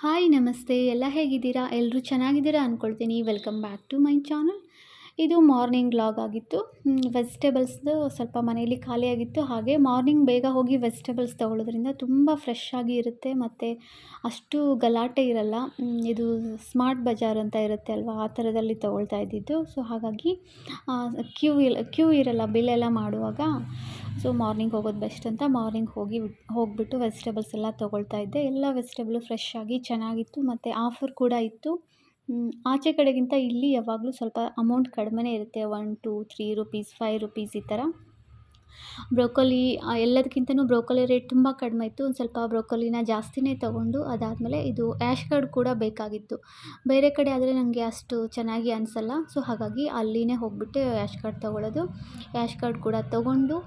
Hi ನಮಸ್ತೆ ಎಲ್ಲ ಹೇಗಿದ್ದೀರಾ? ಎಲ್ಲರೂ ಚೆನ್ನಾಗಿದ್ದೀರಾ ಅಂದ್ಕೊಳ್ತೀನಿ welcome back to my channel ಇದು ಮಾರ್ನಿಂಗ್ ವ್ಲಾಗ್ ಆಗಿತ್ತು. ವೆಜಿಟೇಬಲ್ಸ್ದು ಸ್ವಲ್ಪ ಮನೆಯಲ್ಲಿ ಖಾಲಿಯಾಗಿತ್ತು ಹಾಗೆ ಮಾರ್ನಿಂಗ್ ಬೇಗ ಹೋಗಿ ವೆಜಿಟೇಬಲ್ಸ್ ತೊಗೊಳ್ಳೋದ್ರಿಂದ ತುಂಬ ಫ್ರೆಶ್ ಆಗಿ ಇರುತ್ತೆ. ಮತ್ತು ಅಷ್ಟು ಗಲಾಟೆ ಇರಲ್ಲ. ಇದು ಸ್ಮಾರ್ಟ್ ಬಜಾರ್ ಅಂತ ಇರುತ್ತೆ ಅಲ್ವಾ? ಆ ಥರದಲ್ಲಿ ತೊಗೊಳ್ತಾ ಇದ್ದಿದ್ದು. ಸೊ ಹಾಗಾಗಿ ಕ್ಯೂ ಇಲ್ಲ ಕ್ಯೂ ಇರಲ್ಲ ಬಿಲ್ ಎಲ್ಲ ಮಾಡುವಾಗ. ಸೊ ಮಾರ್ನಿಂಗ್ ಹೋಗೋದು ಬೆಸ್ಟ್ ಅಂತ ಮಾರ್ನಿಂಗ್ ಹೋಗಿ ಹೋಗಿಬಿಟ್ಟು ವೆಜಿಟೇಬಲ್ಸ್ ಎಲ್ಲ ತೊಗೊಳ್ತಾ ಇದ್ದೆ. ಎಲ್ಲ ವೆಜಿಟೇಬಲು ಫ್ರೆಶ್ ಆಗಿ ಚೆನ್ನಾಗಿತ್ತು. ಮತ್ತು ಆಫರ್ ಕೂಡ ಇತ್ತು. ಆಚೆ ಕಡೆಗಿಂತ ಇಲ್ಲಿ ಯಾವಾಗಲೂ ಸ್ವಲ್ಪ ಅಮೌಂಟ್ ಕಡಿಮೆನೇ ಇರುತ್ತೆ. One two three rupees five rupees ಈ ಥರ. ಬ್ರೋಕೊಲಿ ಎಲ್ಲದಕ್ಕಿಂತನೂ ಬ್ರೋಕೊಲಿ ರೇಟ್ ತುಂಬ ಕಡಿಮೆ ಇತ್ತು. ಒಂದು ಸ್ವಲ್ಪ ಬ್ರೋಕೊಲಿನ ಜಾಸ್ತಿನೇ ತೊಗೊಂಡು ಅದಾದಮೇಲೆ ಇದು ಆ್ಯಶ್ ಕಾರ್ಡ್ ಕೂಡ ಬೇಕಾಗಿತ್ತು. ಬೇರೆ ಕಡೆ ಆದರೆ ನನಗೆ ಅಷ್ಟು ಚೆನ್ನಾಗಿ ಅನಿಸಲ್ಲ. ಸೊ ಹಾಗಾಗಿ ಅಲ್ಲಿನೇ ಹೋಗ್ಬಿಟ್ಟು ಆ್ಯಶ್ ಕಾರ್ಡ್ ತೊಗೊಳ್ಳೋದು ಆ್ಯಶ್ ಕಾರ್ಡ್ ಕೂಡ ತೊಗೊಂಡು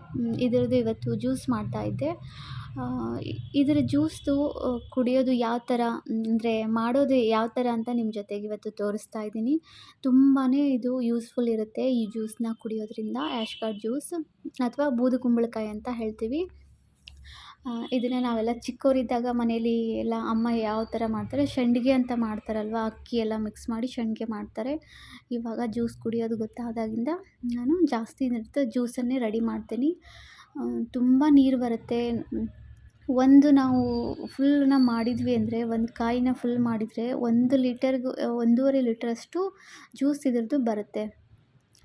ಇದರದ್ದು ಇವತ್ತು ಜ್ಯೂಸ್ ಮಾಡ್ತಾಯಿದ್ದೆ ಇದರ ಜ್ಯೂಸ್ದು ಕುಡಿಯೋದು ಯಾವ ಥರ, ಅಂದರೆ ಮಾಡೋದು ಯಾವ ಥರ ಅಂತ ನಿಮ್ಮ ಜೊತೆಗೆ ಇವತ್ತು ತೋರಿಸ್ತಾ ಇದ್ದೀನಿ. ತುಂಬಾ ಇದು ಯೂಸ್ಫುಲ್ ಇರುತ್ತೆ ಈ ಜ್ಯೂಸನ್ನ ಕುಡಿಯೋದ್ರಿಂದ ಆ್ಯಶ್ ಕಾರ್ಡ್ ಜ್ಯೂಸ್ ಅಥವಾ ಬೂದು ಕುಂಬಳಕಾಯಿ ಅಂತ ಹೇಳ್ತೀವಿ. ಇದನ್ನು ನಾವೆಲ್ಲ ಚಿಕ್ಕವರಿದ್ದಾಗ ಮನೇಲಿ ಎಲ್ಲ ಅಮ್ಮ ಯಾವ ಥರ ಮಾಡ್ತಾರೆ ಸಂಡಿಗೆ ಅಂತ ಮಾಡ್ತಾರಲ್ವ, ಅಕ್ಕಿ ಎಲ್ಲ ಮಿಕ್ಸ್ ಮಾಡಿ ಸಂಡಿಗೆ ಮಾಡ್ತಾರೆ. ಇವಾಗ ಜ್ಯೂಸ್ ಕುಡಿಯೋದು ಗೊತ್ತಾದಾಗಿಂದ ನಾನು ಜಾಸ್ತಿ ಇರುತ್ತೆ ಜ್ಯೂಸನ್ನೇ ರೆಡಿ ಮಾಡ್ತೀನಿ. ತುಂಬ ನೀರು ಬರುತ್ತೆ ಒಂದು ನಾವು ಫುಲ್ನ ಮಾಡಿದ್ವಿ ಅಂದರೆ, ಒಂದು ಕಾಯಿನ ಫುಲ್ ಮಾಡಿದರೆ ಒಂದು ಲೀಟರ್ಗೂ ಒಂದೂವರೆ ಲೀಟ್ರಷ್ಟು ಜ್ಯೂಸ್ ಇದ್ರದ್ದು ಬರುತ್ತೆ.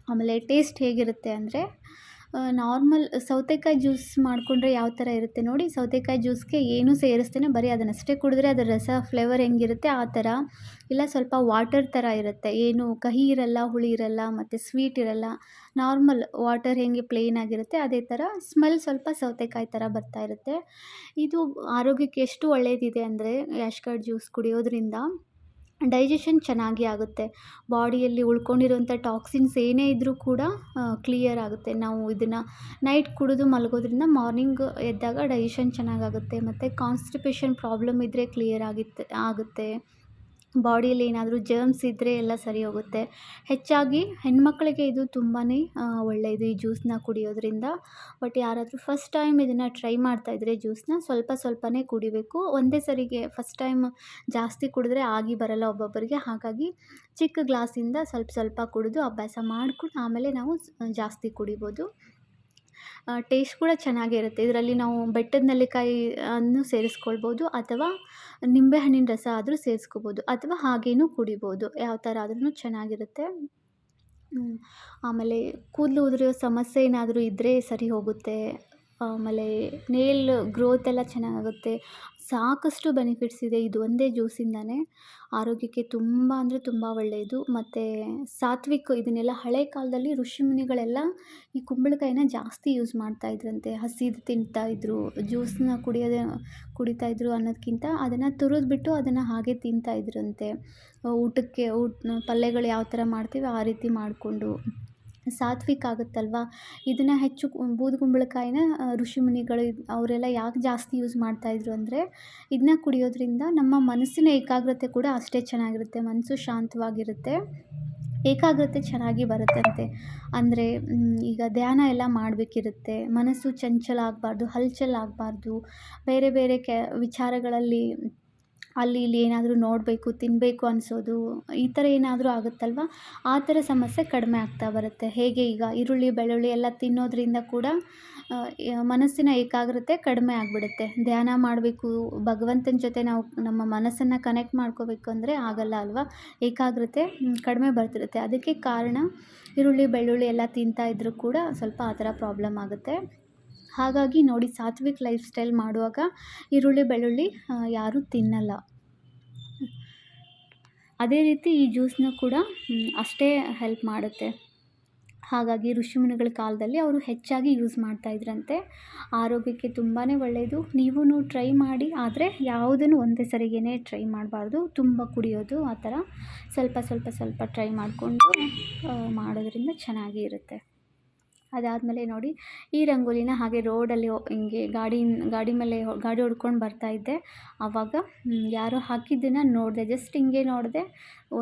ಆಮೇಲೆ ಟೇಸ್ಟ್ ಹೇಗಿರುತ್ತೆ ಅಂದರೆ ನಾರ್ಮಲ್ ಸೌತೆಕಾಯಿ ಜ್ಯೂಸ್ ಮಾಡಿಕೊಂಡ್ರೆ ಯಾವ ಥರ ಇರುತ್ತೆ ನೋಡಿ, ಸೌತೆಕಾಯಿ ಜ್ಯೂಸ್ಗೆ ಏನೂ ಸೇರಿಸ್ತೇನೆ ಬರೀ ಅದನ್ನಷ್ಟೇ ಕುಡಿದ್ರೆ ಅದರ ರಸ ಫ್ಲೇವರ್ ಹೆಂಗಿರುತ್ತೆ, ಆ ಥರ. ಇಲ್ಲ ಸ್ವಲ್ಪ ವಾಟರ್ ಥರ ಇರುತ್ತೆ. ಏನು ಕಹಿ ಇರಲ್ಲ, ಹುಳಿ ಇರಲ್ಲ, ಮತ್ತು ಸ್ವೀಟ್ ಇರಲ್ಲ ನಾರ್ಮಲ್ ವಾಟರ್ ಹೇಗೆ ಪ್ಲೇನ್ ಆಗಿರುತ್ತೆ, ಅದೇ ಥರ ಸ್ಮೆಲ್ ಸ್ವಲ್ಪ ಸೌತೆಕಾಯಿ ಥರ ಬರ್ತಾ ಇರುತ್ತೆ. ಇದು ಆರೋಗ್ಯಕ್ಕೆ ಎಷ್ಟು ಒಳ್ಳೆಯದಿದೆ ಅಂದರೆ ಯಾಷ್ಕಾರ್ಡ್ ಜ್ಯೂಸ್ ಕುಡಿಯೋದ್ರಿಂದ. ಡೈಜೆಷನ್ ಚೆನ್ನಾಗಿ ಆಗುತ್ತೆ. ಬಾಡಿಯಲ್ಲಿ ಉಳ್ಕೊಂಡಿರುವಂಥ ಟಾಕ್ಸಿನ್ಸ್ ಏನೇ ಇದ್ದರೂ ಕೂಡ ಕ್ಲಿಯರ್ ಆಗುತ್ತೆ. ನಾವು ಇದನ್ನು ನೈಟ್ ಕುಡಿದು ಮಲಗೋದ್ರಿಂದ ಮಾರ್ನಿಂಗ್ ಎದ್ದಾಗ ಡೈಜೆಷನ್ ಚೆನ್ನಾಗಾಗುತ್ತೆ. ಮತ್ತು ಕಾನ್ಸ್ಟಿಪೇಷನ್ ಪ್ರಾಬ್ಲಮ್ ಇದ್ದರೆ ಕ್ಲಿಯರ್ ಆಗಿತ್ತು ಆಗುತ್ತೆ. ಬಾಡಿಯಲ್ಲಿ ಏನಾದರೂ ಜರ್ಮ್ಸ್ ಇದ್ದರೆ ಎಲ್ಲ ಸರಿ ಹೋಗುತ್ತೆ. ಹೆಚ್ಚಾಗಿ ಹೆಣ್ಮಕ್ಳಿಗೆ ಇದು ತುಂಬಾ ಒಳ್ಳೆಯದು ಈ ಜ್ಯೂಸನ್ನ ಕುಡಿಯೋದ್ರಿಂದ. ಬಟ್ ಯಾರಾದರೂ ಫಸ್ಟ್ ಟೈಮ್ ಇದನ್ನು ಟ್ರೈ ಮಾಡ್ತಾಯಿದ್ರೆ ಜ್ಯೂಸನ್ನ ಸ್ವಲ್ಪ ಸ್ವಲ್ಪನೇ ಕುಡಿಬೇಕು. ಒಂದೇ ಸರಿಗೆ ಫಸ್ಟ್ ಟೈಮ್ ಜಾಸ್ತಿ ಕುಡಿದ್ರೆ ಆಗಿ ಬರಲ್ಲ ಒಬ್ಬೊಬ್ಬರಿಗೆ. ಹಾಗಾಗಿ ಚಿಕ್ಕ ಗ್ಲಾಸಿಂದ ಸ್ವಲ್ಪ ಸ್ವಲ್ಪ ಕುಡಿದು ಅಭ್ಯಾಸ ಮಾಡ್ಕೊಂಡು ಆಮೇಲೆ ನಾವು ಜಾಸ್ತಿ ಕುಡಿಬೋದು. ಟೇಸ್ಟ್ ಕೂಡ ಚೆನ್ನಾಗಿರುತ್ತೆ. ಇದರಲ್ಲಿ ನಾವು ಬೆಟ್ಟದ ನೆಲ್ಲಿಕಾಯಿ ಅನ್ನು ಸೇರಿಸ್ಕೊಳ್ಬೋದು ಅಥವಾ ನಿಂಬೆಹಣ್ಣಿನ ರಸ ಆದರೂ ಸೇರಿಸ್ಕೋಬೋದು ಅಥವಾ ಹಾಗೇನೂ ಕುಡಿಬೋದು. ಯಾವ ಥರ ಆದ್ರೂ ಚೆನ್ನಾಗಿರುತ್ತೆ. ಆಮೇಲೆ ಕೂದಲು ಉದುರೋ ಸಮಸ್ಯೆ ಏನಾದರೂ ಇದ್ದರೆ ಸರಿ ಹೋಗುತ್ತೆ. ಆಮೇಲೆ ನೇಲ್ ಗ್ರೋತ್ ಎಲ್ಲ ಚೆನ್ನಾಗಾಗುತ್ತೆ. ಸಾಕಷ್ಟು ಬೆನಿಫಿಟ್ಸ್ ಇದೆ ಇದು ಒಂದೇ ಜ್ಯೂಸಿಂದನೇ ಆರೋಗ್ಯಕ್ಕೆ ತುಂಬ ಅಂದರೆ ತುಂಬ ಒಳ್ಳೆಯದು ಮತ್ತು ಸಾತ್ವಿಕ್ ಇದನ್ನೆಲ್ಲ ಹಳೆ ಕಾಲದಲ್ಲಿ ಋಷಿಮುನಿಗಳೆಲ್ಲ ಈ ಕುಂಬಳಕಾಯಿನ ಜಾಸ್ತಿ ಯೂಸ್ ಮಾಡ್ತಾ ಇದ್ರಂತೆ. ಹಸಿದು ತಿಂತಾಯಿದ್ರು ಜ್ಯೂಸನ್ನ ಕುಡಿಯೋದೇ ಕುಡಿತಾಯಿದ್ರು ಅನ್ನೋದಕ್ಕಿಂತ ಅದನ್ನು ತುರಿದ್ಬಿಟ್ಟು ಅದನ್ನು ಹಾಗೆ ತಿಂತಾ ಇದ್ರಂತೆ. ಊಟಕ್ಕೆ ಊಟ ಪಲ್ಯಗಳು ಯಾವ ಥರ ಮಾಡ್ತೀವಿ ಆ ರೀತಿ ಮಾಡಿಕೊಂಡು. ಸಾತ್ವಿಕ್ ಆಗುತ್ತಲ್ವ? ಇದನ್ನು ಹೆಚ್ಚು ಬೂದು ಕುಂಬಳಕಾಯಿನ ಋಷಿಮುನಿಗಳು ಅವರೆಲ್ಲ ಯಾಕೆ ಜಾಸ್ತಿ ಯೂಸ್ ಮಾಡ್ತಾಯಿದ್ರು ಅಂದರೆ ಇದನ್ನ ಕುಡಿಯೋದ್ರಿಂದ ನಮ್ಮ ಮನಸ್ಸಿನ ಏಕಾಗ್ರತೆ ಕೂಡ ಅಷ್ಟೇ ಚೆನ್ನಾಗಿರುತ್ತೆ, ಮನಸ್ಸು ಶಾಂತವಾಗಿರುತ್ತೆ, ಏಕಾಗ್ರತೆ ಚೆನ್ನಾಗಿ ಬರುತ್ತಂತೆ. ಅಂದರೆ ಈಗ ಧ್ಯಾನ ಎಲ್ಲ ಮಾಡಬೇಕಿರುತ್ತೆ, ಮನಸ್ಸು ಚಂಚಲ ಆಗಬಾರ್ದು, ಹಲ್ಚಲ್ ಆಗಬಾರ್ದು, ಬೇರೆ ಬೇರೆ ಕೆ, ವಿಚಾರಗಳಲ್ಲಿ ಅಲ್ಲಿ ಇಲ್ಲಿ ಏನಾದರೂ ನೋಡಬೇಕು ತಿನ್ನಬೇಕು ಅನಿಸೋದು, ಈ ಥರ ಏನಾದರೂ ಆಗುತ್ತಲ್ವ? ಆ ಥರ ಸಮಸ್ಯೆ ಕಡಿಮೆ ಆಗ್ತಾ ಬರುತ್ತೆ. ಹೇಗೆ ಈಗ ಈರುಳ್ಳಿ, ಬೆಳ್ಳುಳ್ಳಿ ಎಲ್ಲ ತಿನ್ನೋದ್ರಿಂದ ಕೂಡ ಮನಸ್ಸಿನ ಏಕಾಗ್ರತೆ ಕಡಿಮೆ ಆಗಿಬಿಡುತ್ತೆ. ಧ್ಯಾನ ಮಾಡಬೇಕು, ಭಗವಂತನ ಜೊತೆ ನಾವು ನಮ್ಮ ಮನಸ್ಸನ್ನು ಕನೆಕ್ಟ್ ಮಾಡ್ಕೋಬೇಕು ಅಂದರೆ ಆಗಲ್ಲ ಅಲ್ವಾ? ಏಕಾಗ್ರತೆ ಕಡಿಮೆ ಬರ್ತಿರುತ್ತೆ. ಅದಕ್ಕೆ ಕಾರಣ ಈರುಳ್ಳಿ, ಬೆಳ್ಳುಳ್ಳಿ ಎಲ್ಲ ತಿಂತಾ ಇದ್ದರೂ ಕೂಡ ಸ್ವಲ್ಪ ಆ ಥರ ಪ್ರಾಬ್ಲಮ್ ಆಗುತ್ತೆ. ಹಾಗಾಗಿ ನೋಡಿ ಸಾತ್ವಿಕ್ ಲೈಫ್ ಸ್ಟೈಲ್ ಮಾಡುವಾಗ ಈರುಳ್ಳಿ, ಬೆಳ್ಳುಳ್ಳಿ ಯಾರೂ ತಿನ್ನಲ್ಲ. ಅದೇ ರೀತಿ ಈ ಜ್ಯೂಸ್ನ ಕೂಡ ಅಷ್ಟೇ ಹೆಲ್ಪ್ ಮಾಡುತ್ತೆ. ಹಾಗಾಗಿ ಋಷಿಮುನಿಗಳ ಕಾಲದಲ್ಲಿ ಅವರು ಹೆಚ್ಚಾಗಿ ಯೂಸ್ ಮಾಡ್ತಾಯಿದ್ರಂತೆ ಆರೋಗ್ಯಕ್ಕೆ ತುಂಬಾ ಒಳ್ಳೆಯದು ನೀವೂ ಟ್ರೈ ಮಾಡಿ, ಆದರೆ ಯಾವುದನ್ನು ಒಂದೇ ಸರಿಗೇ ಟ್ರೈ ಮಾಡಬಾರ್ದು. ತುಂಬ ಕುಡಿಯೋದು ಆ ಥರ ಸ್ವಲ್ಪ ಸ್ವಲ್ಪ ಸ್ವಲ್ಪ ಟ್ರೈ ಮಾಡಿಕೊಂಡು ಮಾಡೋದ್ರಿಂದ ಚೆನ್ನಾಗಿ ಇರುತ್ತೆ. ಅದಾದಮೇಲೆ ನೋಡಿ, ಈ ರಂಗೋಲಿನ ಹಾಗೆ ರೋಡಲ್ಲಿ ಹಿಂಗೆ ಗಾಡಿ ಗಾಡಿ ಮೇಲೆ ಗಾಡಿ ಹೊಡ್ಕೊಂಡು ಬರ್ತಾಯಿದ್ದೆ ಆವಾಗ ಯಾರೋ ಹಾಕಿದ್ದನ್ನು ನೋಡಿದೆ. ಜಸ್ಟ್ ಹಿಂಗೆ ನೋಡಿದೆ.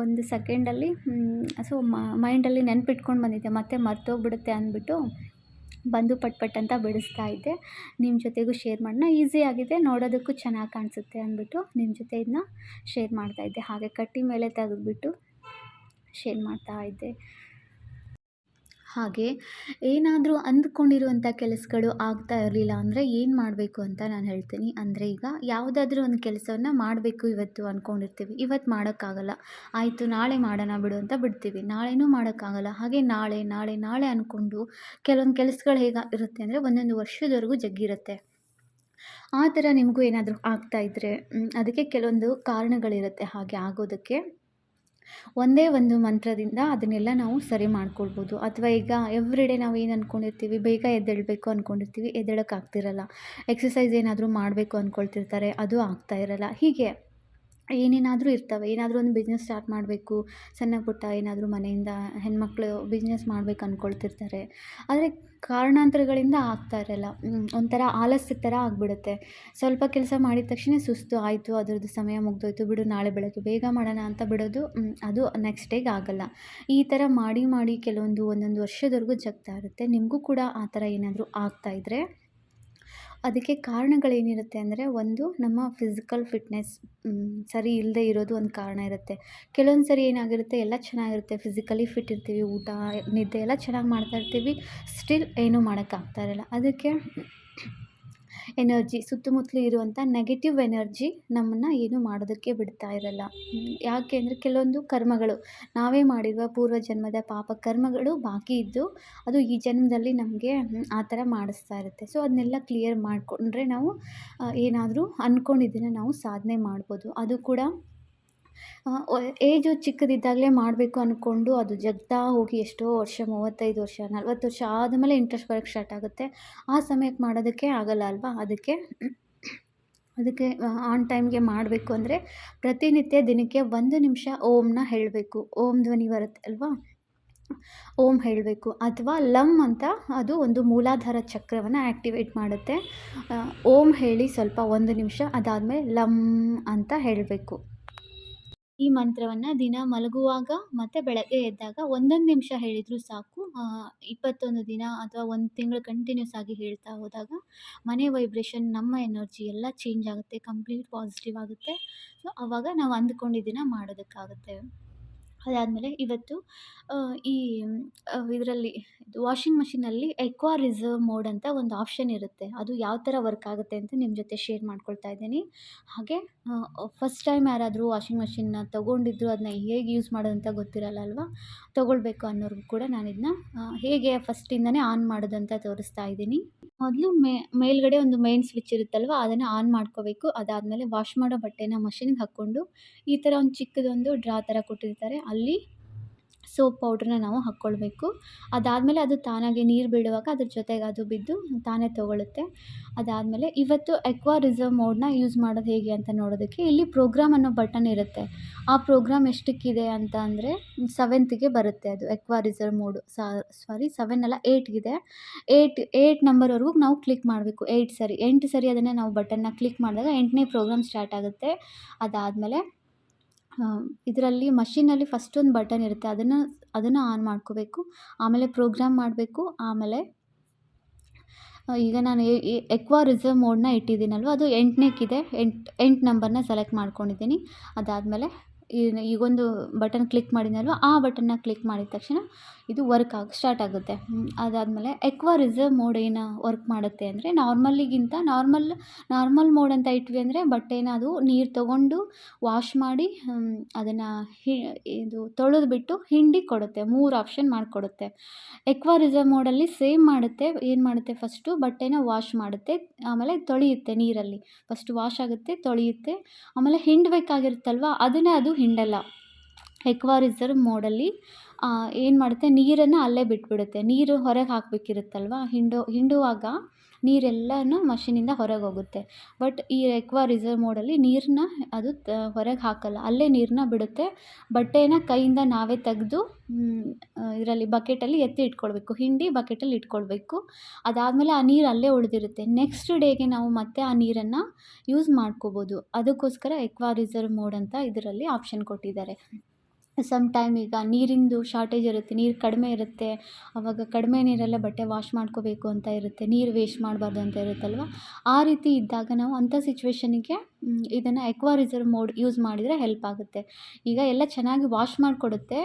ಒಂದು ಸೆಕೆಂಡಲ್ಲಿ ಸೊ ಮೈಂಡಲ್ಲಿ ನೆನಪಿಟ್ಕೊಂಡು ಬಂದಿದ್ದೆ. ಮತ್ತೆ ಮರ್ತೋಗ್ಬಿಡುತ್ತೆ ಅಂದ್ಬಿಟ್ಟು ಬಂದು ಪಟ್ ಪಟ್ ಅಂತ ಬಿಡಿಸ್ತಾ ಇದ್ದೆ. ನಿಮ್ಮ ಜೊತೆಗೂ ಶೇರ್ ಮಾಡೋಣ. ಈಸಿ ಆಗಿದೆ. ನೋಡೋದಕ್ಕೂ ಚೆನ್ನಾಗಿ ಕಾಣಿಸುತ್ತೆ ಅಂದ್ಬಿಟ್ಟು ನಿಮ್ಮ ಜೊತೆ ಇದನ್ನ ಶೇರ್ ಮಾಡ್ತಾಯಿದ್ದೆ ಹಾಗೆ ಕಟ್ಟಿ ಮೇಲೆ ತೆಗೆದುಬಿಟ್ಟು ಶೇರ್ ಮಾಡ್ತಾ ಇದ್ದೆ. ಹಾಗೆ ಏನಾದರೂ ಅಂದ್ಕೊಂಡಿರುವಂಥ ಕೆಲಸಗಳು ಆಗ್ತಾ ಇರಲಿಲ್ಲ ಅಂದರೆ ಏನು ಮಾಡಬೇಕು ಅಂತ ನಾನು ಹೇಳ್ತೀನಿ. ಅಂದರೆ ಈಗ ಯಾವುದಾದ್ರೂ ಒಂದು ಕೆಲಸವನ್ನು ಮಾಡಬೇಕು ಇವತ್ತು ಅಂದ್ಕೊಂಡಿರ್ತೀವಿ ಇವತ್ತು ಮಾಡೋಕ್ಕಾಗಲ್ಲ. ಆಯಿತು, ನಾಳೆ ಮಾಡೋಣ ಬಿಡು ಅಂತ ಬಿಡ್ತೀವಿ. ನಾಳೆನೂ ಮಾಡೋಕ್ಕಾಗಲ್ಲ. ಹಾಗೆ ನಾಳೆ ನಾಳೆ ನಾಳೆ ಅಂದ್ಕೊಂಡು ಕೆಲವೊಂದು ಕೆಲಸಗಳು ಹೇಗೆ ಇರುತ್ತೆ ಅಂದರೆ ಒಂದೊಂದು ವರ್ಷದವರೆಗೂ ಜಗ್ಗಿರುತ್ತೆ. ಆ ಥರ ನಿಮಗೂ ಏನಾದರೂ ಆಗ್ತಾಯಿದ್ರೆ ಅದಕ್ಕೆ ಕೆಲವೊಂದು ಕಾರಣಗಳಿರುತ್ತೆ ಹಾಗೆ ಆಗೋದಕ್ಕೆ. ಒಂದೇ ಒಂದು ಮಂತ್ರದಿಂದ ಅದನ್ನೆಲ್ಲ ನಾವು ಸರಿ ಮಾಡ್ಕೊಳ್ಬೋದು. ಅಥವಾ ಈಗ ಎವ್ರಿ ಡೇ ನಾವು ಏನು ಅಂದ್ಕೊಂಡಿರ್ತೀವಿ ಬೇಗ ಎದ್ದೇಳಬೇಕು ಅಂದ್ಕೊಂಡಿರ್ತೀವಿ ಎದ್ದೇಳೋಕ್ಕಾಗ್ತಿರಲ್ಲ. ಎಕ್ಸಸೈಸ್ ಏನಾದರೂ ಮಾಡಬೇಕು ಅಂದ್ಕೊಳ್ತಿರ್ತಾರೆ ಅದು ಆಗ್ತಾ ಇರಲ್ಲ. ಹೀಗೆ ಏನೇನಾದರೂ ಇರ್ತವೆ, ಏನಾದರೂ ಒಂದು ಬಿಸ್ನೆಸ್ ಸ್ಟಾರ್ಟ್ ಮಾಡಬೇಕು, ಸಣ್ಣ ಪುಟ್ಟ ಏನಾದರೂ ಮನೆಯಿಂದ ಹೆಣ್ಮಕ್ಳು ಬಿಸ್ನೆಸ್ ಮಾಡ್ಬೇಕು ಅಂದ್ಕೊಳ್ತಿರ್ತಾರೆ ಆದರೆ ಕಾರಣಾಂತರಗಳಿಂದ ಆಗ್ತಾ ಇರಲ್ಲ. ಒಂಥರ ಆಲಸ್ಯ ಥರ ಆಗಿಬಿಡುತ್ತೆ. ಸ್ವಲ್ಪ ಕೆಲಸ ಮಾಡಿದ ತಕ್ಷಣ ಸುಸ್ತು, ಆಯಿತು, ಅದರದ್ದು ಸಮಯ ಮುಗ್ದೋಯ್ತು, ಬಿಡು, ನಾಳೆ ಬೆಳಗ್ಗೆ ಬೇಗ ಮಾಡೋಣ ಅಂತ ಬಿಡೋದು ಅದು ನೆಕ್ಸ್ಟ್ ಡೇಗೆ ಆಗೋಲ್ಲ. ಈ ಥರ ಮಾಡಿ ಮಾಡಿ ಕೆಲವೊಂದು ಒಂದೊಂದು ವರ್ಷದವರೆಗೂ ಜಗ್ತಾ ಇರುತ್ತೆ. ನಿಮಗೂ ಕೂಡ ಆ ಥರ ಏನಾದರೂ ಆಗ್ತಾಯಿದ್ರೆ ಅದಕ್ಕೆ ಕಾರಣಗಳೇನಿರುತ್ತೆ ಅಂದರೆ ಒಂದು ನಮ್ಮ ಫಿಸಿಕಲ್ ಫಿಟ್ನೆಸ್ ಸರಿ ಇಲ್ಲದೆ ಇರೋದು ಒಂದು ಕಾರಣ ಇರುತ್ತೆ. ಕೆಲವೊಂದು ಸರಿ ಏನಾಗಿರುತ್ತೆ, ಎಲ್ಲ ಚೆನ್ನಾಗಿರುತ್ತೆ, ಫಿಸಿಕಲಿ ಫಿಟ್ ಇರ್ತೀವಿ, ಊಟ, ನಿದ್ದೆ ಎಲ್ಲ ಚೆನ್ನಾಗಿ ಮಾಡ್ತಾ ಇರ್ತೀವಿ, ಸ್ಟಿಲ್ ಏನೂ ಮಾಡೋಕ್ಕಾಗ್ತಾ ಇರಲ್ಲ. ಅದಕ್ಕೆ ಎನರ್ಜಿ ಸುತ್ತಮುತ್ತಲು ಇರುವಂಥ ನೆಗೆಟಿವ್ ಎನರ್ಜಿ ನಮ್ಮನ್ನು ಏನೂ ಮಾಡೋದಕ್ಕೆ ಬಿಡ್ತಾ ಇರಲ್ಲ. ಯಾಕೆ ಅಂದರೆ ಕೆಲವೊಂದು ಕರ್ಮಗಳು, ನಾವೇ ಮಾಡಿರುವ ಪೂರ್ವ ಜನ್ಮದ ಪಾಪ ಕರ್ಮಗಳು ಬಾಕಿ ಇದ್ದು ಅದು ಈ ಜನ್ಮದಲ್ಲಿ ನಮಗೆ ಆ ಥರ ಮಾಡಿಸ್ತಾ ಇರುತ್ತೆ. ಸೊ ಅದನ್ನೆಲ್ಲ ಕ್ಲಿಯರ್ ಮಾಡಿಕೊಂಡ್ರೆ ನಾವು ಏನಾದರೂ ಅಂದ್ಕೊಂಡಿದ್ದನ್ನ ನಾವು ಸಾಧನೆ ಮಾಡ್ಬೋದು. ಅದು ಕೂಡ ಏಜು ಚಿಕ್ಕದಿದ್ದಾಗಲೇ ಮಾಡಬೇಕು ಅಂದ್ಕೊಂಡು ಅದು ಜಗ್ತಾ ಹೋಗಿ ಎಷ್ಟೋ ವರ್ಷ, ಮೂವತ್ತೈದು ವರ್ಷ, ನಲ್ವತ್ತು ವರ್ಷ ಆದಮೇಲೆ ಇಂಟ್ರೆಸ್ಟ್ ಬರೋಕ್ಕೆ ಸ್ಟಾರ್ಟ್ ಆಗುತ್ತೆ. ಆ ಸಮಯಕ್ಕೆ ಮಾಡೋದಕ್ಕೆ ಆಗಲ್ಲ ಅಲ್ವಾ? ಅದಕ್ಕೆ ಅದಕ್ಕೆ ಆನ್ ಟೈಮ್ಗೆ ಮಾಡಬೇಕು ಅಂದರೆ ಪ್ರತಿನಿತ್ಯ ದಿನಕ್ಕೆ ಒಂದು ನಿಮಿಷ ಓಮ್ನ ಹೇಳಬೇಕು. ಓಂ ಧ್ವನಿ ಬರುತ್ತೆ ಅಲ್ವಾ? ಓಂ ಹೇಳಬೇಕು. ಅಥವಾ ಲಮ್ ಅಂತ ಅದು ಒಂದು ಮೂಲಾಧಾರ ಚಕ್ರವನ್ನು ಆ್ಯಕ್ಟಿವೇಟ್ ಮಾಡುತ್ತೆ. ಓಂ ಹೇಳಿ ಸ್ವಲ್ಪ ಒಂದು ನಿಮಿಷ ಅದಾದಮೇಲೆ ಲಮ್ ಅಂತ ಹೇಳಬೇಕು. ಈ ಮಂತ್ರವನ್ನು ದಿನ ಮಲಗುವಾಗ ಮತ್ತು ಬೆಳಗ್ಗೆ ಎದ್ದಾಗ ಒಂದೊಂದು ನಿಮಿಷ ಹೇಳಿದರೂ ಸಾಕು. ಇಪ್ಪತ್ತೊಂದು ದಿನ ಅಥವಾ ಒಂದು ತಿಂಗಳು ಕಂಟಿನ್ಯೂಸ್ ಆಗಿ ಹೇಳ್ತಾ ಹೋದಾಗ ಮನೆ ವೈಬ್ರೇಷನ್ ನಮ್ಮ ಎನರ್ಜಿ ಎಲ್ಲ ಚೇಂಜ್ ಆಗುತ್ತೆ ಕಂಪ್ಲೀಟ್ ಪಾಸಿಟಿವ್ ಆಗುತ್ತೆ. ಸೊ ಆವಾಗ ನಾವು ಅಂದ್ಕೊಂಡಿದ್ದಿನ ಮಾಡೋದಕ್ಕಾಗುತ್ತೆ. ಅದಾದಮೇಲೆ ಇವತ್ತು ಈ ಇದರಲ್ಲಿ ವಾಷಿಂಗ್ ಮಷಿನಲ್ಲಿ ಎಕ್ವಾ ರಿಸರ್ವ್ ಮೋಡ್ ಅಂತ ಒಂದು ಆಪ್ಷನ್ ಇರುತ್ತೆ. ಅದು ಯಾವ ಥರ ವರ್ಕ್ ಆಗುತ್ತೆ ಅಂತ ನಿಮ್ಮ ಜೊತೆ ಶೇರ್ ಮಾಡ್ಕೊಳ್ತಾ ಇದ್ದೀನಿ. ಹಾಗೆ ಫಸ್ಟ್ ಟೈಮ್ ಯಾರಾದರೂ ವಾಷಿಂಗ್ ಮೆಷಿನ್ನ ತೊಗೊಂಡಿದ್ರು ಅದನ್ನ ಹೇಗೆ ಯೂಸ್ ಮಾಡೋದಂತ ಗೊತ್ತಿರಲ್ಲ ಅಲ್ವಾ? ತೊಗೊಳ್ಬೇಕು ಅನ್ನೋರ್ಗೂ ಕೂಡ ನಾನು ಇದನ್ನ ಹೇಗೆ ಫಸ್ಟಿಂದನೇ ಆನ್ ಮಾಡೋದು ಅಂತ ತೋರಿಸ್ತಾ ಇದ್ದೀನಿ. ಮೊದಲು ಮೇಲ್ಗಡೆ ಒಂದು ಮೇನ್ ಸ್ವಿಚ್ ಇರುತ್ತಲ್ವ, ಅದನ್ನು ಆನ್ ಮಾಡ್ಕೋಬೇಕು. ಅದಾದಮೇಲೆ ವಾಶ್ ಮಾಡೋ ಬಟ್ಟೆನ ಮಷಿನ್ಗೆ ಹಾಕ್ಕೊಂಡು ಈ ಥರ ಒಂದು ಚಿಕ್ಕದೊಂದು ಡ್ರಾ ಥರ ಕೊಟ್ಟಿರ್ತಾರೆ. ಅಲ್ಲಿ ಸೋಪ್ ಪೌಡ್ರನ್ನ ನಾವು ಹಾಕ್ಕೊಳ್ಬೇಕು. ಅದಾದಮೇಲೆ ಅದು ತಾನಾಗೆ ನೀರು ಬಿಡುವಾಗ ಅದ್ರ ಜೊತೆಗೆ ಅದು ಬಿದ್ದು ತಾನೇ ತೊಗೊಳುತ್ತೆ. ಅದಾದಮೇಲೆ ಇವತ್ತು ಎಕ್ವಾ ರಿಸರ್ವ್ ಮೋಡನ್ನ ಯೂಸ್ ಮಾಡೋದು ಹೇಗೆ ಅಂತ ನೋಡೋದಕ್ಕೆ ಇಲ್ಲಿ ಪ್ರೋಗ್ರಾಮ್ ಅನ್ನೋ ಬಟನ್ ಇರುತ್ತೆ. ಆ ಪ್ರೋಗ್ರಾಮ್ ಎಷ್ಟಕ್ಕಿದೆ ಅಂತ ಅಂದರೆ ಸೆವೆಂತ್ಗೆ ಬರುತ್ತೆ ಅದು aqua reserve mode sorry seven ಅಲ್ಲ ಏಯ್ಟ್ಗಿದೆ ಏಯ್ಟ್ ಏಯ್ಟ್ ನಂಬರ್ವರೆಗೂ ನಾವು ಕ್ಲಿಕ್ ಮಾಡಬೇಕು. ಏಯ್ಟ್ ಸರಿ, ಎಂಟು ಸರಿ ಅದನ್ನೇ ನಾವು ಬಟನ್ನ ಕ್ಲಿಕ್ ಮಾಡಿದಾಗ ಎಂಟನೇ ಪ್ರೋಗ್ರಾಮ್ ಸ್ಟಾರ್ಟ್ ಆಗುತ್ತೆ. ಅದಾದಮೇಲೆ ಇದರಲ್ಲಿ ಮಷಿನಲ್ಲಿ ಫಸ್ಟ್ ಒಂದು ಬಟನ್ ಇರುತ್ತೆ. ಅದನ್ನು ಅದನ್ನು ಆನ್ ಮಾಡ್ಕೋಬೇಕು. ಆಮೇಲೆ ಪ್ರೋಗ್ರಾಮ್ ಮಾಡಬೇಕು. ಆಮೇಲೆ ಈಗ ನಾನು ಎಕ್ವಾ ರಿಸರ್ವ್ ಮೋಡನ್ನ ಇಟ್ಟಿದ್ದೀನಲ್ವ? ಅದು ಎಂಟನೇಕ್ಕಿದೆ ಎಂಟು ಎಂಟು ನಂಬರನ್ನ ಸೆಲೆಕ್ಟ್ ಮಾಡ್ಕೊಂಡಿದ್ದೀನಿ. ಅದಾದಮೇಲೆ ಈಗೊಂದು ಬಟನ್ ಕ್ಲಿಕ್ ಮಾಡಿದ್ನಲ್ವ, ಆ ಬಟನ್ನ ಕ್ಲಿಕ್ ಮಾಡಿದ ತಕ್ಷಣ ಇದು ವರ್ಕ್ ಆಗಿ ಸ್ಟಾರ್ಟ್ ಆಗುತ್ತೆ. ಅದಾದಮೇಲೆ ಎಕ್ವಾ ರಿಸರ್ವ್ ಮೋಡ್ ಏನು ವರ್ಕ್ ಮಾಡುತ್ತೆ ಅಂದರೆ ನಾರ್ಮಲ್ಲಿಗಿಂತ ನಾರ್ಮಲ್ ನಾರ್ಮಲ್ ಮೋಡ್ ಅಂತ ಇಟ್ವಿ ಅಂದರೆ ಬಟ್ಟೆನ ಅದು ನೀರು ತೊಗೊಂಡು ವಾಶ್ ಮಾಡಿ ಅದನ್ನು ಹಿ ಇದು ತೊಳೆದ್ಬಿಟ್ಟು ಹಿಂಡಿ ಕೊಡುತ್ತೆ, ಮೂರು ಆಪ್ಷನ್ ಮಾಡಿಕೊಡುತ್ತೆ. ಎಕ್ವಾ ರಿಸರ್ವ್ ಮೋಡಲ್ಲಿ ಸೇಮ್ ಮಾಡುತ್ತೆ, ಏನು ಮಾಡುತ್ತೆ ಫಸ್ಟು ಬಟ್ಟೆನ ವಾಶ್ ಮಾಡುತ್ತೆ, ಆಮೇಲೆ ತೊಳೆಯುತ್ತೆ ನೀರಲ್ಲಿ. ಫಸ್ಟ್ ವಾಶ್ ಆಗುತ್ತೆ, ತೊಳೆಯುತ್ತೆ, ಆಮೇಲೆ ಹಿಂಡಬೇಕಾಗಿರುತ್ತಲ್ವ, ಅದನ್ನೇ ಅದು ಹಿಂಡಲ್ಲ. ಎಕ್ವಾ ರಿಸರ್ವ್ ಮೋಡಲ್ಲಿ ಏನು ಮಾಡುತ್ತೆ? ನೀರನ್ನು ಅಲ್ಲೇ ಬಿಟ್ಬಿಡುತ್ತೆ. ನೀರು ಹೊರಗೆ ಹಾಕಬೇಕಿರುತ್ತಲ್ವ? ಹಿಂಡೋ ಹಿಂಡುವಾಗ ನೀರೆಲ್ಲನೂ ಮಷಿನಿಂದ ಹೊರಗೆ ಹೋಗುತ್ತೆ ಬಟ್ ಈ ಎಕ್ವಾ ರಿಸರ್ವ್ ಮೋಡಲ್ಲಿ ನೀರನ್ನ ಅದು ಹೊರಗೆ ಹಾಕಲ್ಲ. ಅಲ್ಲೇ ನೀರನ್ನ ಬಿಡುತ್ತೆ. ಬಟ್ಟೆನ ಕೈಯಿಂದ ನಾವೇ ತೆಗೆದು ಇದರಲ್ಲಿ ಬಕೆಟಲ್ಲಿ ಎತ್ತಿ ಇಟ್ಕೊಳ್ಬೇಕು. ಹಿಂಡಿ ಬಕೆಟಲ್ಲಿ ಇಟ್ಕೊಳ್ಬೇಕು. ಅದಾದಮೇಲೆ ಆ ನೀರು ಅಲ್ಲೇ ಉಳಿದಿರುತ್ತೆ. ನೆಕ್ಸ್ಟ್ ಡೇಗೆ ನಾವು ಮತ್ತೆ ಆ ನೀರನ್ನು ಯೂಸ್ ಮಾಡ್ಕೋಬೋದು. ಅದಕ್ಕೋಸ್ಕರ ಎಕ್ವಾ ರಿಸರ್ವ್ ಮೋಡ್ ಅಂತ ಇದರಲ್ಲಿ ಆಪ್ಷನ್ ಕೊಟ್ಟಿದ್ದಾರೆ. ಸಮ್ ಟೈಮ್ ಈಗ ನೀರಿಂದು ಶಾರ್ಟೇಜ್ ಇರುತ್ತೆ, ನೀರು ಕಡಿಮೆ ಇರುತ್ತೆ ಆವಾಗ ಕಡಿಮೆ ನೀರಲ್ಲೇ ಬಟ್ಟೆ ವಾಶ್ ಮಾಡ್ಕೋಬೇಕು ಅಂತ ಇರುತ್ತೆ, ನೀರು ವೇಸ್ಟ್ ಮಾಡಬಾರ್ದು ಅಂತ ಇರುತ್ತಲ್ವ? ಆ ರೀತಿ ಇದ್ದಾಗ ನಾವು ಅಂಥ ಸಿಚುವೇಶನಿಗೆ ಇದನ್ನು ಎಕ್ವಾ ರಿಸರ್ವ್ ಮೋಡ್ ಯೂಸ್ ಮಾಡಿದರೆ ಹೆಲ್ಪ್ ಆಗುತ್ತೆ. ಈಗ ಎಲ್ಲ ಚೆನ್ನಾಗಿ ವಾಶ್ ಮಾಡಿಕೊಡುತ್ತೆ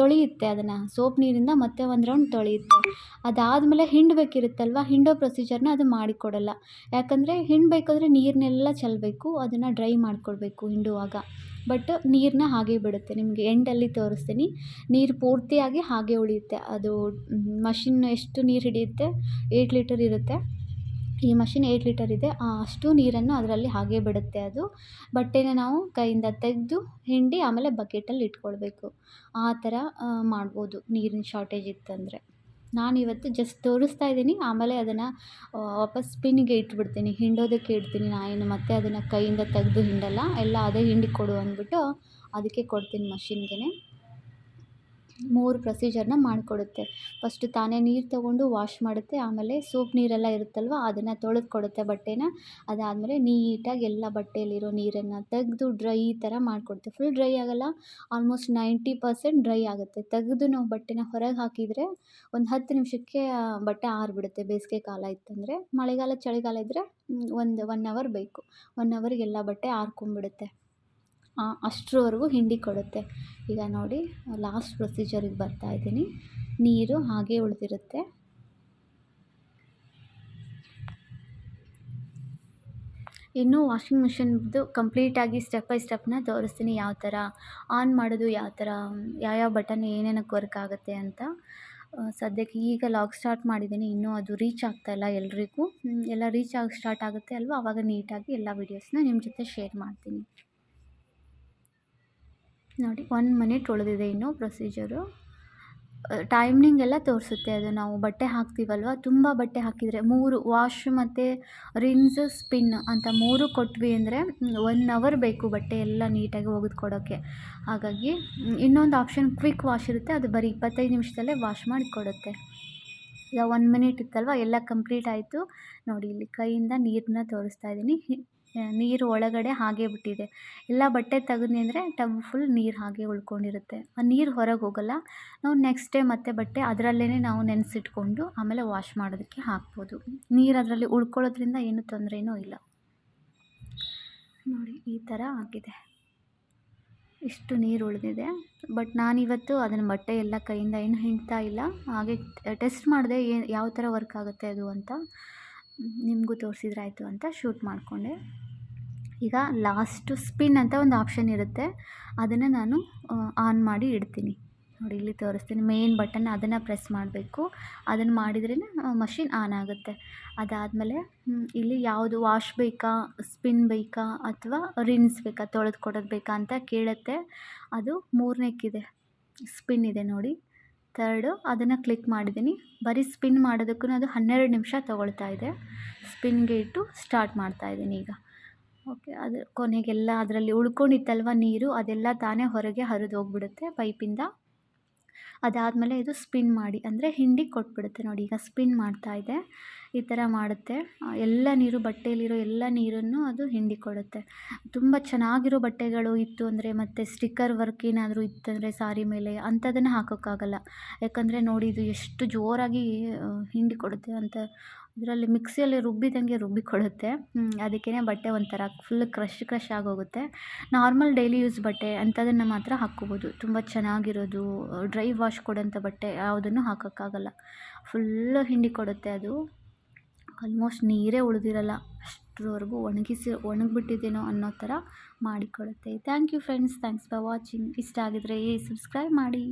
ತೊಳೆಯುತ್ತೆ ಅದನ್ನು. ಸೋಪ್ ನೀರಿಂದ ಮತ್ತೆ ಒಂದು ರೌಂಡ್ ತೊಳೆಯುತ್ತೆ. ಅದಾದಮೇಲೆ ಹಿಂಡಬೇಕಿರುತ್ತಲ್ವ? ಹಿಂಡೋ ಪ್ರೊಸೀಜರ್ನ ಅದು ಮಾಡಿಕೊಡಲ್ಲ. ಯಾಕಂದರೆ ಹಿಂಡಬೇಕಾದ್ರೆ ನೀರನ್ನೆಲ್ಲ ಚೆಲ್ಲಬೇಕು ಅದನ್ನು ಡ್ರೈ ಮಾಡಿಕೊಡ್ಬೇಕು ಹಿಂಡುವಾಗ. ಬಟ್ ನೀರನ್ನ ಹಾಗೆ ಬಿಡುತ್ತೆ. ನಿಮಗೆ ಎಂಡಲ್ಲಿ ತೋರಿಸ್ತೀನಿ. ನೀರು ಪೂರ್ತಿಯಾಗಿ ಹಾಗೆ ಉಳಿಯುತ್ತೆ. ಅದು ಮಷಿನ್ ಎಷ್ಟು ನೀರು ಹಿಡಿಯುತ್ತೆ? ಏಯ್ಟ್ ಲೀಟರ್ ಇರುತ್ತೆ. ಈ ಮಷಿನ್ ಏಯ್ಟ್ ಲೀಟರ್ ಇದೆ. ಅಷ್ಟು ನೀರನ್ನು ಅದರಲ್ಲಿ ಹಾಗೆ ಬಿಡುತ್ತೆ ಅದು. ಬಟ್ಟೆನ ನಾವು ಕೈಯಿಂದ ತೆಗೆದು ಹಿಂಡಿ ಆಮೇಲೆ ಬಕೆಟಲ್ಲಿ ಇಟ್ಕೊಳ್ಬೇಕು. ಆ ಥರ ಮಾಡ್ಬೋದು ನೀರಿನ ಶಾರ್ಟೇಜ್ ಇತ್ತಂದರೆ. ನಾನಿವತ್ತು ಜಸ್ಟ್ ತೋರಿಸ್ತಾ ಇದ್ದೀನಿ. ಆಮೇಲೆ ಅದನ್ನು ವಾಪಸ್ ಸ್ಪಿನ್ನಿಗೆ ಇಟ್ಬಿಡ್ತೀನಿ. ಹಿಂಡೋದಕ್ಕೆ ಇಡ್ತೀನಿ ನಾನು ಮತ್ತು ಅದನ್ನು ಕೈಯಿಂದ ತೆಗೆದು ಹಿಂಡಲ್ಲ, ಎಲ್ಲ ಅದೇ ಹಿಂಡಿ ಕೊಡು ಅಂದ್ಬಿಟ್ಟು ಅದಕ್ಕೆ ಕೊಡ್ತೀನಿ ಮಷಿನ್ಗೆ ಮೂರು ಪ್ರೊಸೀಜರ್ನ ಮಾಡಿಕೊಡುತ್ತೆ. ಫಸ್ಟು ತಾನೇ ನೀರು ತಗೊಂಡು ವಾಶ್ ಮಾಡುತ್ತೆ, ಆಮೇಲೆ ಸೋಪ್ ನೀರೆಲ್ಲ ಇರುತ್ತಲ್ವ ಅದನ್ನು ತೊಳೆದು ಕೊಡುತ್ತೆ ಬಟ್ಟೆನ. ಅದಾದಮೇಲೆ ನೀಟಾಗಿ ಎಲ್ಲ ಬಟ್ಟೆಯಲ್ಲಿರೋ ನೀರನ್ನು ತೆಗೆದು ಡ್ರೈ ಥರ ಮಾಡಿಕೊಡುತ್ತೆ. ಫುಲ್ ಡ್ರೈ ಆಗೋಲ್ಲ ಆಲ್ಮೋಸ್ಟ್ ನೈಂಟಿ ಪರ್ಸೆಂಟ್ ಡ್ರೈ ಆಗುತ್ತೆ. ತೆಗೆದು ನಾವು ಬಟ್ಟೆನ ಹೊರಗೆ ಹಾಕಿದರೆ ಒಂದು ಹತ್ತು ನಿಮಿಷಕ್ಕೆ ಬಟ್ಟೆ ಆರಿಬಿಡುತ್ತೆ. ಬೇಸಿಗೆ ಕಾಲ ಇತ್ತಂದರೆ. ಮಳೆಗಾಲ, ಚಳಿಗಾಲ ಇದ್ದರೆ ಒಂದು ಒನ್ ಅವರ್ ಬೇಕು. ಒನ್ ಅವರ್ಗೆಲ್ಲ ಬಟ್ಟೆ ಆರ್ಕೊಂಬಿಡುತ್ತೆ ಅಷ್ಟರವರೆಗೂ ಹಿಂಡಿ ಕೊಡುತ್ತೆ. ಈಗ ನೋಡಿ ಲಾಸ್ಟ್ ಪ್ರೊಸೀಜರಿಗೆ ಬರ್ತಾ ಇದ್ದೀನಿ. ನೀರು ಹಾಗೆ ಉಳಿದಿರುತ್ತೆ. ಇನ್ನು ವಾಷಿಂಗ್ ಮಿಷಿನ್ದು ಕಂಪ್ಲೀಟಾಗಿ ಸ್ಟೆಪ್ ಬೈ ಸ್ಟೆಪ್ನ ತೋರಿಸ್ತೀನಿ ಯಾವ ಥರ. ಆನ್ ಮಾಡೋದು ಯಾವ ಥರ ಯಾವ್ಯಾವ ಬಟನ್ ಏನೇನಕ್ಕೆ ವರ್ಕ್ ಆಗುತ್ತೆ ಅಂತ. ಸದ್ಯಕ್ಕೆ ಈಗ ಲಾಗ್ ಸ್ಟಾರ್ಟ್ ಮಾಡಿದ್ದೀನಿ. ಇನ್ನೂ ಅದು ರೀಚ್ ಆಗ್ತಾಯಿಲ್ಲ ಎಲ್ರಿಗೂ. ಎಲ್ಲ ರೀಚ್ ಆಗಿ ಸ್ಟಾರ್ಟ್ ಆಗುತ್ತೆ ಅಲ್ವಾ? ಆವಾಗ ನೀಟಾಗಿ ಎಲ್ಲ ವೀಡಿಯೋಸ್ನ ನಿಮ್ಮ ಜೊತೆ ಶೇರ್ ಮಾಡ್ತೀನಿ. ನೋಡಿ ಒನ್ ಮಿನಿಟ್ ಉಳಿದಿದೆ ಇನ್ನೂ ಪ್ರೊಸೀಜರು. ಟೈಮಿಂಗ್ ಎಲ್ಲ ತೋರಿಸುತ್ತೆ ಅದು ನಾವು ಬಟ್ಟೆ ಹಾಕ್ತೀವಲ್ವ? ತುಂಬ ಬಟ್ಟೆ ಹಾಕಿದರೆ ಮೂರು ವಾಶ್ ಮತ್ತು ರಿನ್ಸ್ ಸ್ಪಿನ್ ಅಂತ ಮೂರು ಕೊಟ್ವಿ ಅಂದರೆ ಒನ್ ಅವರ್ ಬೇಕು ಬಟ್ಟೆ ಎಲ್ಲ ನೀಟಾಗಿ ಒಗೆದು ಕೊಡೋಕ್ಕೆ ಹಾಗಾಗಿ ಇನ್ನೊಂದು ಆಪ್ಷನ್ ಕ್ವಿಕ್ ವಾಶ್ ಇರುತ್ತೆ, ಅದು ಬರೀ ಇಪ್ಪತ್ತೈದು ನಿಮಿಷದಲ್ಲೇ ವಾಶ್ ಮಾಡಿ ಕೊಡುತ್ತೆ ಈಗ ಒನ್ ಮಿನಿಟ್ ಇತ್ತಲ್ವ, ಎಲ್ಲ ಕಂಪ್ಲೀಟ್ ಆಯಿತು. ನೋಡಿ, ಇಲ್ಲಿ ಕೈಯಿಂದ ನೀರನ್ನ ತೋರಿಸ್ತಾ ಇದ್ದೀನಿ. ನೀರು ಒಳಗಡೆ ಹಾಗೆ ಬಿಟ್ಟಿದೆ. ಎಲ್ಲ ಬಟ್ಟೆ ತೆಗೆದ್ನಿ ಅಂದರೆ ಟಬ್ ಫುಲ್ ನೀರು ಹಾಗೆ ಉಳ್ಕೊಂಡಿರುತ್ತೆ. ಆ, ನೀರು ಹೊರಗೆ ಹೋಗಲ್ಲ. ನಾವು ನೆಕ್ಸ್ಟ್ ಡೇ ಮತ್ತೆ ಬಟ್ಟೆ ಅದರಲ್ಲೇ ನಾವು ನೆನೆಸಿಟ್ಕೊಂಡು ಆಮೇಲೆ ವಾಶ್ ಮಾಡೋದಕ್ಕೆ ಹಾಕ್ಬೋದು. ನೀರು ಅದರಲ್ಲಿ ಉಳ್ಕೊಳ್ಳೋದ್ರಿಂದ ಏನು ತೊಂದರೆನೂ ಇಲ್ಲ. ನೋಡಿ, ಈ ಥರ ಆಗಿದೆ. ಇಷ್ಟು ನೀರು ಉಳಿದಿದೆ. ಬಟ್ ನಾನಿವತ್ತು ಅದನ್ನು ಬಟ್ಟೆ ಎಲ್ಲ ಕೈಯಿಂದ ಏನು ಹಿಂಡ್ತಾ ಇಲ್ಲ. ಹಾಗೆ ಟೆಸ್ಟ್ ಮಾಡಿದೆ ಯಾವ ಥರ ವರ್ಕ್ ಆಗುತ್ತೆ ಅದು ಅಂತ. ನಿಮಗೂ ತೋರಿಸಿದ್ರಾಯ್ತು ಅಂತ ಶೂಟ್ ಮಾಡಿಕೊಂಡೆ. ಈಗ ಲಾಸ್ಟು ಸ್ಪಿನ್ ಅಂತ ಒಂದು ಆಪ್ಷನ್ ಇರುತ್ತೆ. ಅದನ್ನು ನಾನು ಆನ್ ಮಾಡಿ ಇಡ್ತೀನಿ. ನೋಡಿ, ಇಲ್ಲಿ ತೋರಿಸ್ತೀನಿ. ಮೇನ್ ಬಟನ್ ಅದನ್ನು ಪ್ರೆಸ್ ಮಾಡಬೇಕು. ಅದನ್ನು ಮಾಡಿದ್ರೇ ಮಷಿನ್ ಆನ್ ಆಗುತ್ತೆ. ಅದಾದಮೇಲೆ ಇಲ್ಲಿ ಯಾವುದು ವಾಶ್ ಬೇಕಾ, ಸ್ಪಿನ್ ಬೇಕಾ ಅಥವಾ ರಿನ್ಸ್ ಬೇಕಾ, ತೊಳೆದು ಕೊಡೋದು ಬೇಕಾ ಅಂತ ಕೇಳುತ್ತೆ. ಅದು ಮೂರನೇಕ್ಕಿದೆ ಸ್ಪಿನ್ ಇದೆ ನೋಡಿ. ತರ್ಡು ಅದನ್ನು ಕ್ಲಿಕ್ ಮಾಡಿದ್ದೀನಿ. ಬರೀ ಸ್ಪಿನ್ ಮಾಡೋದಕ್ಕೂ ಅದು ಹನ್ನೆರಡು ನಿಮಿಷ ತೊಗೊಳ್ತಾ ಇದೆ. ಸ್ಪಿನ್ಗೆ ಇಟ್ಟು ಸ್ಟಾರ್ಟ್ ಮಾಡ್ತಾ ಇದ್ದೀನಿ ಈಗ. ಓಕೆ ಅದು ಕೊನೆಗೆಲ್ಲ ಅದರಲ್ಲಿ ಉಳ್ಕೊಂಡಿತ್ತಲ್ವ ನೀರು, ಅದೆಲ್ಲ ತಾನೇ ಹೊರಗೆ ಹರಿದು ಹೋಗ್ಬಿಡುತ್ತೆ ಪೈಪಿಂದ. ಅದಾದಮೇಲೆ ಇದು ಸ್ಪಿನ್ ಮಾಡಿ, ಅಂದರೆ ಹಿಂಡಿ ಕೊಟ್ಬಿಡುತ್ತೆ ನೋಡಿ, ಈಗ ಸ್ಪಿನ್ ಮಾಡ್ತಾ ಇದೆ. ಈ ಥರ ಮಾಡುತ್ತೆ. ಎಲ್ಲ ನೀರು, ಬಟ್ಟೆಯಲ್ಲಿರೋ ಎಲ್ಲ ನೀರನ್ನು ಅದು ಹಿಂಡಿ ಕೊಡುತ್ತೆ ತುಂಬ ಚೆನ್ನಾಗಿರೋ ಬಟ್ಟೆಗಳು ಇತ್ತು ಅಂದರೆ ಮತ್ತು ಸ್ಟಿಕ್ಕರ್ ವರ್ಕ್ ಏನಾದರೂ ಇತ್ತಂದರೆ ಸಾರಿ ಮೇಲೆ ಅಂಥದನ್ನು ಹಾಕೋಕ್ಕಾಗಲ್ಲ. ಯಾಕಂದರೆ ನೋಡಿ ಇದು ಎಷ್ಟು ಜೋರಾಗಿ ಹಿಂಡಿ ಕೊಡುತ್ತೆ ಅಂತ. ಇದರಲ್ಲಿ ಮಿಕ್ಸಿಯಲ್ಲಿ ರುಬ್ಬಿದಂಗೆ ರುಬ್ಬಿ ಕೊಡುತ್ತೆ ಅದಕ್ಕೇ ಬಟ್ಟೆ ಒಂಥರ ಫುಲ್ ಕ್ರಶ್ ಕ್ರಶ್ ಆಗೋಗುತ್ತೆ. ನಾರ್ಮಲ್ ಡೈಲಿ ಯೂಸ್ ಬಟ್ಟೆ ಅಂಥದನ್ನು ಮಾತ್ರ ಹಾಕ್ಕೋಬೋದು. ತುಂಬ ಚೆನ್ನಾಗಿರೋದು ಡ್ರೈ ವಾಶ್ ಕೊಡೋಂಥ ಬಟ್ಟೆ ಯಾವುದನ್ನು ಹಾಕೋಕ್ಕಾಗಲ್ಲ. ಫುಲ್ಲು ಹಿಂಡಿ ಕೊಡುತ್ತೆ ಅದು. ಆಲ್ಮೋಸ್ಟ್ ನೀರೇ ಉಳಿದಿರಲ್ಲ. ಅಷ್ಟರವರೆಗೂ ಒಣಗಿಸಿ ಒಣಗಿಬಿಟ್ಟಿದ್ದೇನೋ ಅನ್ನೋ ಥರ ಮಾಡಿಕೊಡುತ್ತೆ thank you friends thanks for watching ಇಷ್ಟ ಆಗಿದ್ರೆ ಸಬ್ಸ್ಕ್ರೈಬ್ ಮಾಡಿ.